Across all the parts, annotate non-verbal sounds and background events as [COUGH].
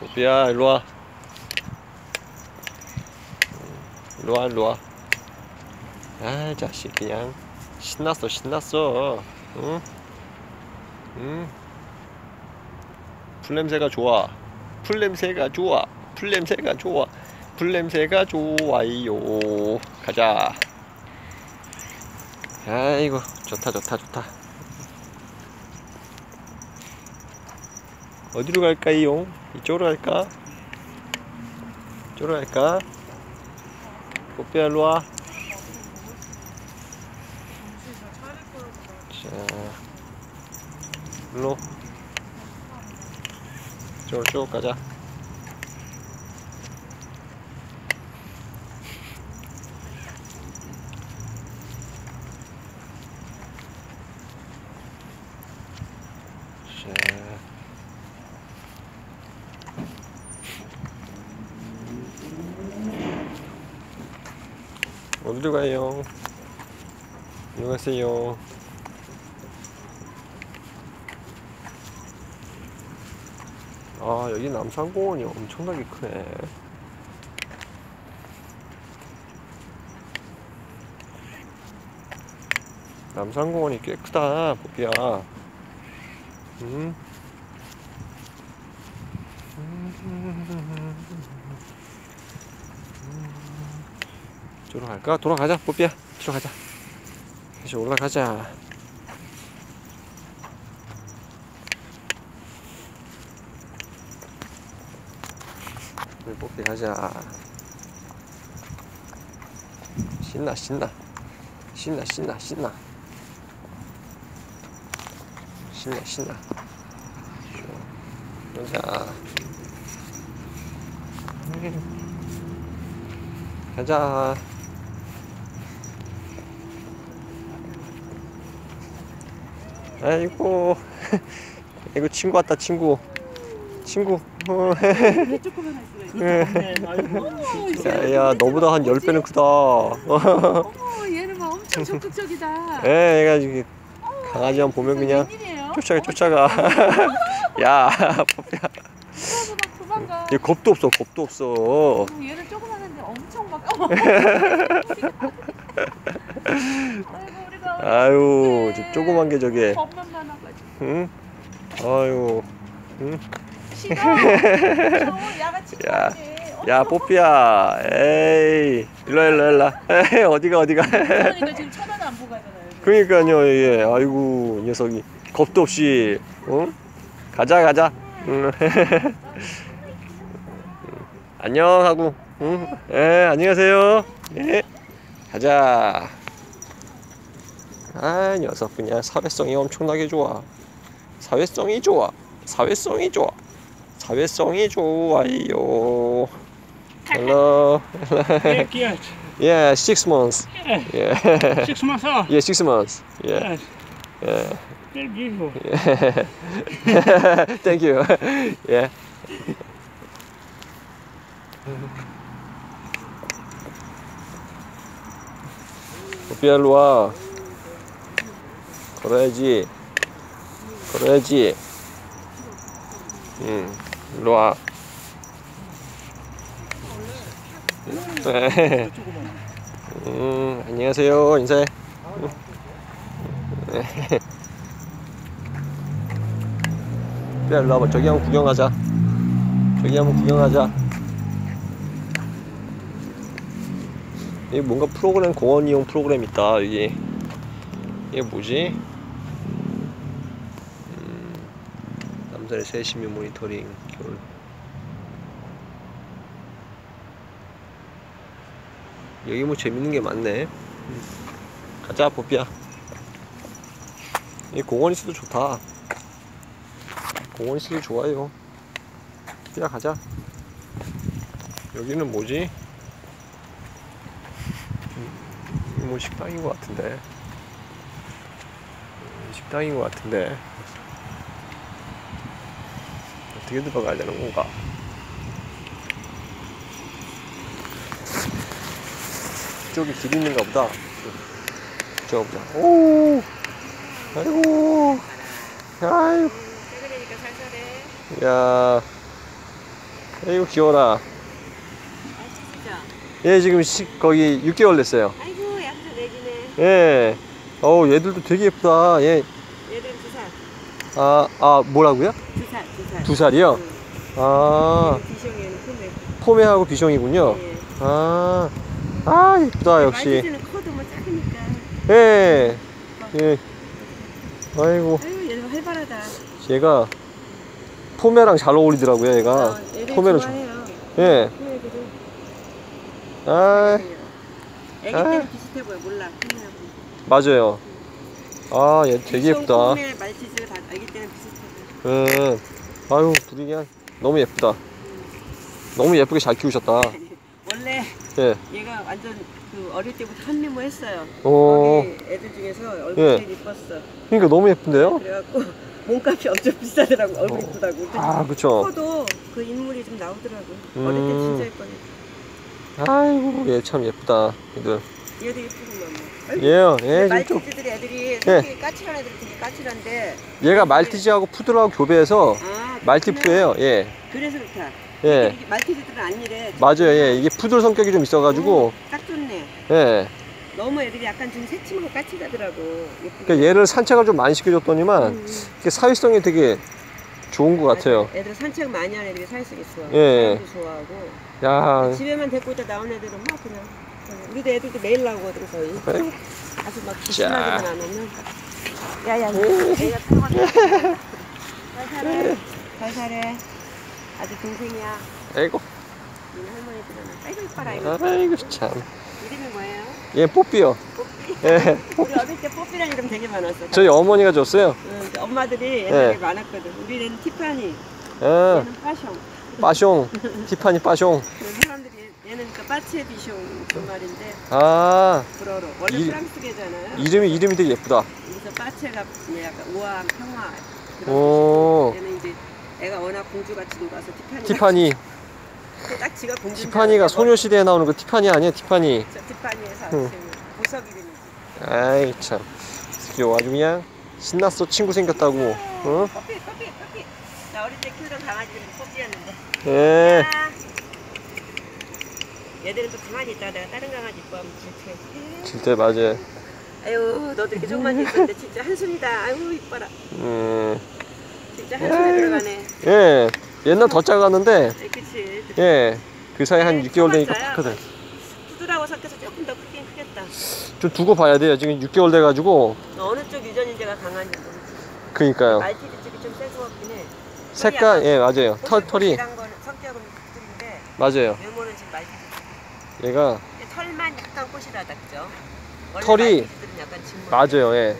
뽀삐야 일로와. 일로와 일로와. 아 자식 그냥. 신났어 신났어. 응? 응? 풀냄새가 좋아. 풀냄새가 좋아. 풀냄새가 좋아. 풀냄새가 좋아요. 가자. 아이고 좋다 좋다 좋다 어디로 갈까요? 이쪽으로 갈까? 이쪽으로 갈까? 뽀삐야 일로 와 자 일로 이쪽으로 쭉 가자 자 어디로 가요? 안녕하세요. 아, 여기 남산공원이 엄청나게 크네. 남산공원이 꽤 크다, 보비야. 음? 이쪽으로 갈까? 돌아가자, 뽀삐야. 들어가자. 다시 올라가자. 우리 뽀삐 가자. 신나, 신나. 신나, 신나, 신나. 신나, 신나. 가자. 가자. 아이고 [LAUGHS] 이거 친구 왔다 친구 친구 어, [LAUGHS] 있어? 야, 야 너보다 한 10배는 크다 어, 어머 얘는 막 엄청 적극적이다. 에 얘가 지금 강아지 만 보면 그냥? 쫓아가 쫓아가 [LAUGHS] 야 도망가. 얘 겁도 없어 겁도 없어 어, 얘는 조그만한데 엄청 막. 아유 저 조그만 게 저게. 응? 아유 야같이 야. 야 뽀삐야 에이 일로 와, 일로 와, 일로 와. 에이 어디가 어디가 그러니까 지금 천안 안 보고 가잖아요. 그러니까요, 예. 아이고, 이 녀석이 겁도 없이, 응? 가자, 가자. 응. 안녕 하고, 응? 예, 안녕하세요. 예. 가자. 아, 녀석 그냥 사회성이 엄청나게 좋아. 사회성이 좋아. 사회성이 좋아. 사회성이 좋아요. Hello. Cute. Yeah, six months. Yeah. Yeah. Six months old. Yeah, six months. Yeah. Yes. Yeah. Very beautiful. Thank you. yeah. 일로 와. 걸어야지. 걸어야지. 응. 일로 와. 네. 음, 안녕하세요. 인사해. 네. 야, 일로 와봐. 저기 한번 구경하자. 저기 한번 구경하자. 여기 뭔가 프로그램, 공원 이용 프로그램 있다, 여기. 이게 뭐지? 남산의 세심히 모니터링, 겨울. 여기 뭐 재밌는 게 많네. 음. 가자, 뽀삐야. 이 공원 있어도 좋다. 공원 있어도 좋아요. 삐야 가자. 여기는 뭐지? 음, 이거 뭐 식당인 것 같은데. 음, 식당인 것 같은데. 어떻게 들어가야 되는 건가? 이쪽에 길 있는가 보다. 저거 보자. 오! 아이고! 아이고! 그러니까 살살해. 야, 아이고 귀여워라. 얘 지금 시, 거기 6개월 됐어요. 아이고 약간 내기네. 예. 어우 얘들도 되게 예쁘다. 얘, 얘들은 두 살. 아, 아 뭐라고요? 두 살, 살이요? 응. 아, 비숑에는 큰데. 포메하고 비숑이군요. 예. 아, 아 예쁘다 역시. 말티즈는 커도 뭐 작으니까. 예. 예. 아이고 아이고 얘는 활발하다. 얘가 포메랑 잘 어울리더라고요 얘가. 어, 얘들 포메를 좀- 좋아해요. 예. 포메들은. 아, 애기 아. 때는 비슷해 보여. 몰라. 맞아요. 아, 얘 되게 예쁘다. 포메 말티즈 다 애기 때는 비슷해 보여. 예. 아유, 둘이 그냥 너무 예쁘다. 너무 예쁘게 잘 키우셨다. [LAUGHS] 원래 예. 얘가 완전 그 어릴 때부터 한미모 했어요. 오. 거기 애들 중에서 얼굴 예. 제일 이뻤어. 그러니까 너무 예쁜데요? 그래갖고 [LAUGHS] 몸값이 엄청 비싸더라고. 얼굴 이쁘다고. 근데 아, 그쵸. 커도 그 인물이 좀 나오더라고. 음. 어릴 때 진짜 예뻤네. 아이고, 얘 참 예쁘다. 얘들. 얘도 예쁘구만 뭐. 지금 좀. 말티즈들이 애들이 성격이 까칠한 애들이 되게 까칠한데 얘가 말티즈하고 푸들하고 교배해서 아 말티푸예요. 예. 그래서 그렇다. 예. 말티즈들은 안 이래. 맞아요. 예. 이게 푸들 성격이 좀 있어가지고. 음, 딱 좋네. 예. 너무 애들이 약간 좀 새침하고 까칠하더라고. 그러니까 얘를 산책을 좀 많이 시켜줬더니만 음, 이게 사회성이 되게 좋은 것 같아요. 애들 산책 많이 하는 애들이 사회성이 좋아. 예. 좋아하고. 야, 집에만 데리고 있다 나온 애들은 막 그냥. 우리도 애들도 매일 나오거든 거의. 네. 아주 막 기심하게만 안 오면. 야야, 음. 내가 잘 살아. 잘 살아. 아주 동생이야. 아이고, 우리 할머니들은 아이고 이뻐라 이거. 아이고 참. 이름이 뭐예요? 얘 뽀삐요. 뽀삐. 예. [LAUGHS] 우리 어릴 때 뽀삐라는 이름 되게 많았어. 저희 어머니가 줬어요. 응, 그 엄마들이 옛날에 네. 많았거든. 우리는 티파니, 예. 얘는 파숑. 빠숑. 티파니 빠숑. 그 사람들이 얘는 그 파체 비숑 존말인데 아, 불어로 원래 이- 프랑스계잖아요. 이름이 이름이 되게 예쁘다. 그래서 파체가 뭐 약간 우아한 평화 오. 뜻이고 얘는 이제 애가 워낙 공주같이 녹아서 티파니. 티파니. 딱 지가 공주. 티파니가 소녀시대에 나오는 그 티파니 아니야? 티파니. 저 티파니에서 응. 보석 이름이지. 아이 참. 귀여워. 아주 그냥 신났어. 친구 생겼다고. 어? 뽀삐 뽀삐 뽀삐. 나 어릴 때 키우던 강아지 이름이 뽀삐였는데. 예. 아. 얘들은 또 가만히 있다가 내가 다른 강아지 이뻐하면 질투해. 진짜 맞아요. 아유 너도 이렇게 좀만 있었는데 진짜 한숨이다. 아유 이뻐라. 음. 진짜 한숨에 들어가네. 예. 옛날 더 작았는데, 아이, 그치. 예. 그 사이 한 네, 6개월 되니까 커봤어요. 크거든. 푸들하고 섞여서 조금 더 크긴 크겠다. 좀 두고 봐야 돼요. 지금 6개월 돼가지고. 어느 쪽 유전인지가 강한지 모르지. 그니까요. 말티즈 쪽이 좀 센스 같긴 해. 색깔, 예, 맞아요. 털, 털이. 성격은 맞아요. 얘가, 털만 약간? 원래 털이-. 맞아요, 예.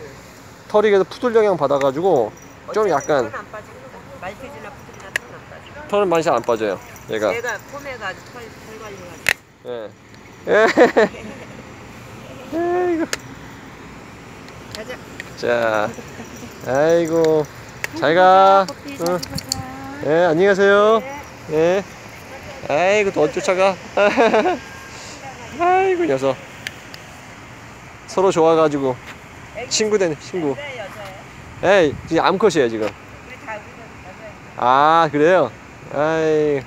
털이 그래서 푸들 영향 받아가지고, 좀 약간- 털안. 말티즈나 푸들이나 털은 안 빠져. 털은 많이 잘 안 빠져요. 얘가. 얘가 포메가 아주 털, 털 관리가. 예. [LAUGHS] 예. 아이고. 가자. 자. 아이고. 잘 가. 응. 예, 안녕히 가세요. 네. 예. 아이고, 더 쫓아가. [LAUGHS] 아이고, 녀석. 서로 좋아가지고. 친구 되네, 친구. 에이, 지금 암컷이에요, 지금. 아, 그래요? 아이.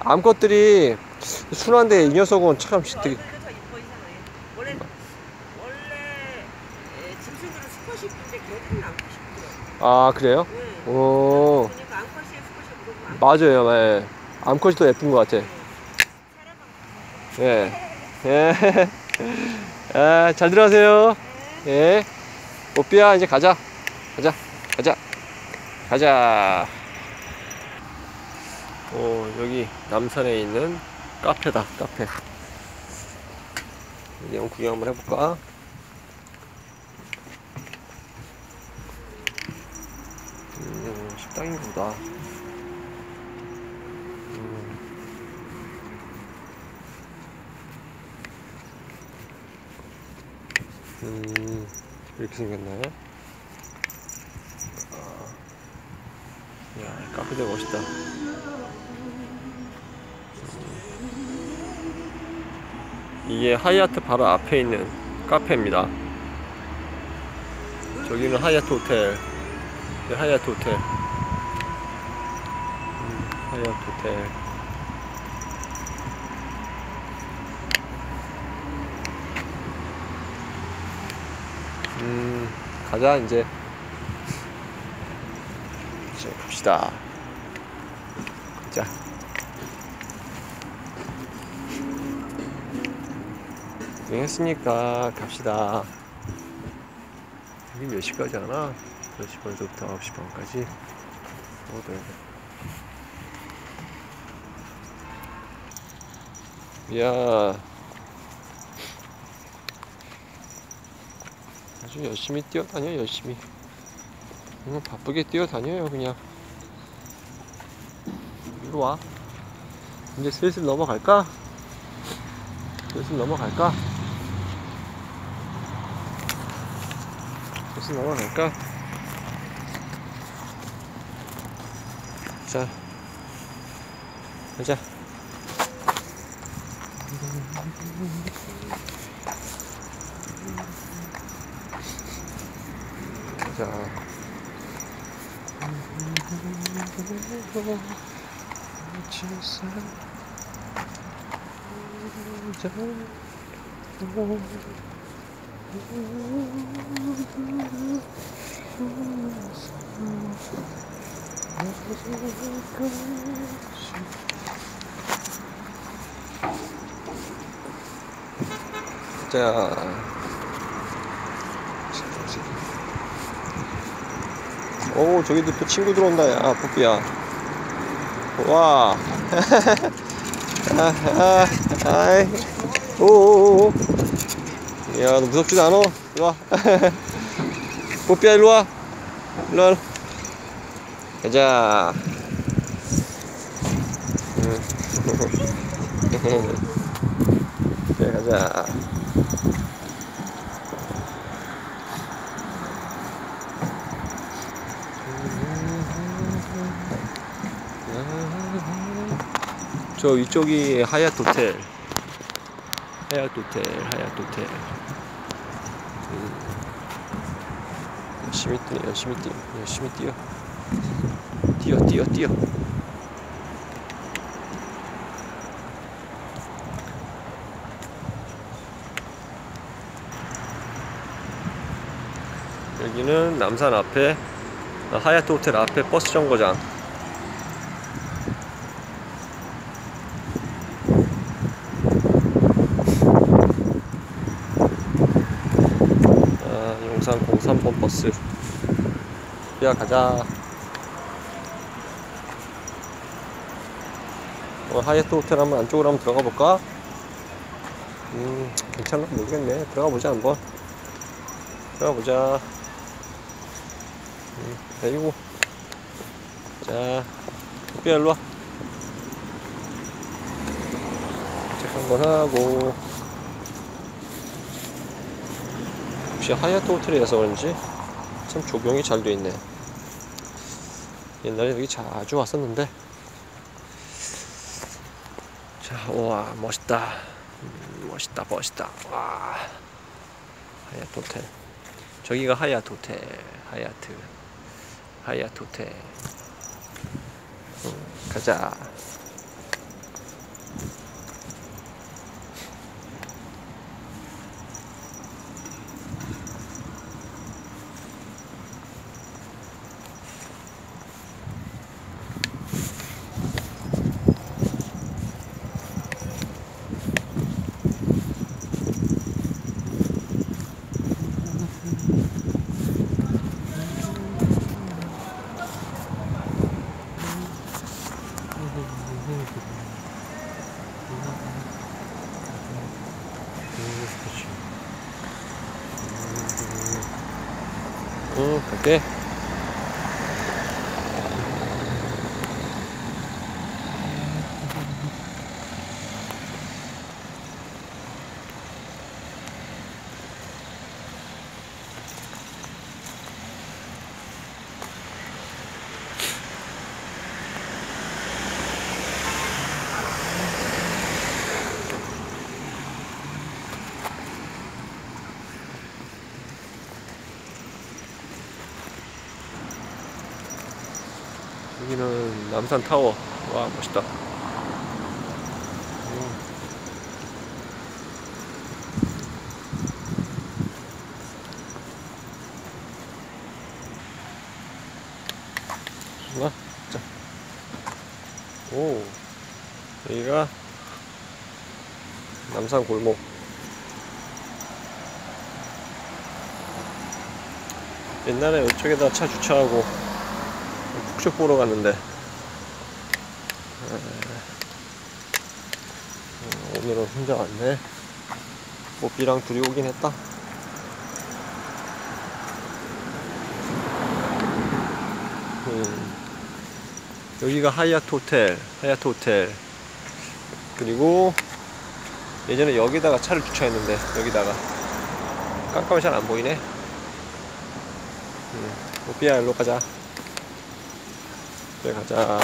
암컷들이 순한데 이 녀석은 참 되게. 걔들은 암컷이 이쁘요. 아, 그래요? 응. 오. 그러니까 맞아요, 예. 암컷이 더 예쁜 것 같아. 예. 예. [LAUGHS] 아, 잘 들어가세요. 예. 뽀삐야, 이제 가자. 가자. 가자. 가자. 오, 여기 남산에 있는 카페다, 카페. 여기 구경 한번 해볼까? 음, 식당인가 보다. 음, 이렇게 생겼나요? 아, 야, 이 카페 되게 멋있다. 음. 이게 하이아트 바로 앞에 있는 카페입니다. 저기는 하이아트 호텔. 네, 하이아트 호텔. 음, 하이아트 호텔. 가자, 이제. 자, 갑시다. 자. 했으니까 갑시다. 여기 몇 시까지 하나? 8시 반부터 9시 반까지. 어, 네. 이야. 아주 열심히 뛰어다녀, 열심히. 그냥 바쁘게 뛰어다녀요, 그냥. 이리 와. 이제 슬슬 넘어갈까? 슬슬 넘어갈까? 슬슬 넘어갈까? 자, 가자. 자. 자. 오, 저기도 또 친구 들어온다, 야, 뽀삐야. 와. 아, [LAUGHS] 아, 아이. 오오오. 야, 너 무섭지도 않아? 일로 와. [LAUGHS] 뽀삐야, 일로 와. 일로 와. 가자. 응. [LAUGHS] 그래, 가자. 저 위쪽이 하얏 호텔. 하얏 호텔, 하얏 호텔. 음. 열심히 뛰어, 열심히 뛰어, 열심히 뛰어. 뛰어, 뛰어, 뛰어. 여기는 남산 앞에 하얏 호텔 앞에 버스 정거장. 아, 용산 03번 버스. 야, 가자. 어, 하얏트 호텔 한번 안쪽으로 한번 들어가 볼까? 음, 괜찮나? 모르겠네. 들어가 보자, 한번. 들어가 보자. 음, 데리고. 자, 삐야, 일로 와. 책한번 하고. 역시 하얏트 호텔이라서 그런지 참 조경이 잘 돼 있네. 옛날에 여기 자주 왔었는데. 자, 우와, 멋있다. 음, 멋있다, 멋있다. 와. 하얏트 호텔. 저기가 하얏트 호텔. 하얏트. 하얏트 호텔. 음, 가자. 응, 여기는 남산 타워. 와 멋있다. 좋아. 자. 오. 여기가 남산 골목. 옛날에 이쪽에다 차 주차하고 북쪽 보러 갔는데. 에, 어, 오늘은 혼자 왔네. 뽀삐랑 둘이 오긴 했다. 음, 여기가 하얏트 호텔 하얏트 호텔. 그리고 예전에 여기다가 차를 주차했는데 여기다가. 깜깜해 잘안 보이네. 음, 뽀삐야 일로 가자 그래 가자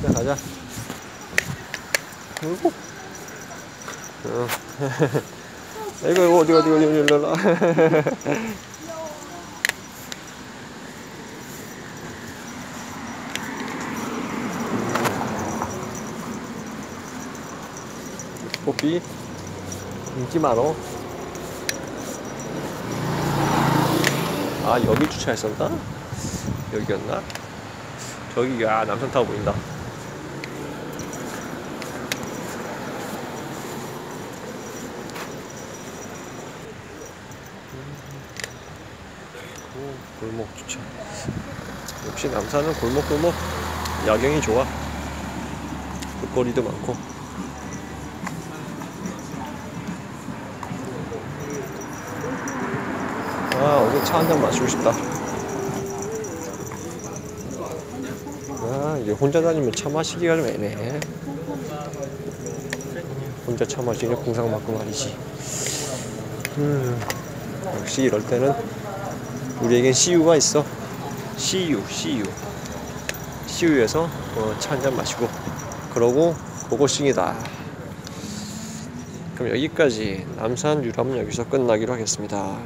그래 가자 아이고 어. [LAUGHS] 이거 이거 어디 어디 어디 어디 일로 와 뽀삐 인기 많어 아 여기 주차했었나? 여기였나? 저기가 남산타워 보인다. 오, 골목 주차. 역시 남산은 골목골목. 야경이 좋아. 볼거리도 많고. 아, 어디 차한 잔 마시고 싶다. 아, 이제 혼자 다니면 차 마시기가 좀 애매해. 혼자 차 마시기 공상 맞고 말이지. 음, 역시 이럴 때는 우리에겐 CU가 있어. CU, CU. CU에서 어, 차 한 잔 마시고, 그러고 고고싱이다. 그럼 여기까지 남산 유람은 여기서 끝나기로 하겠습니다.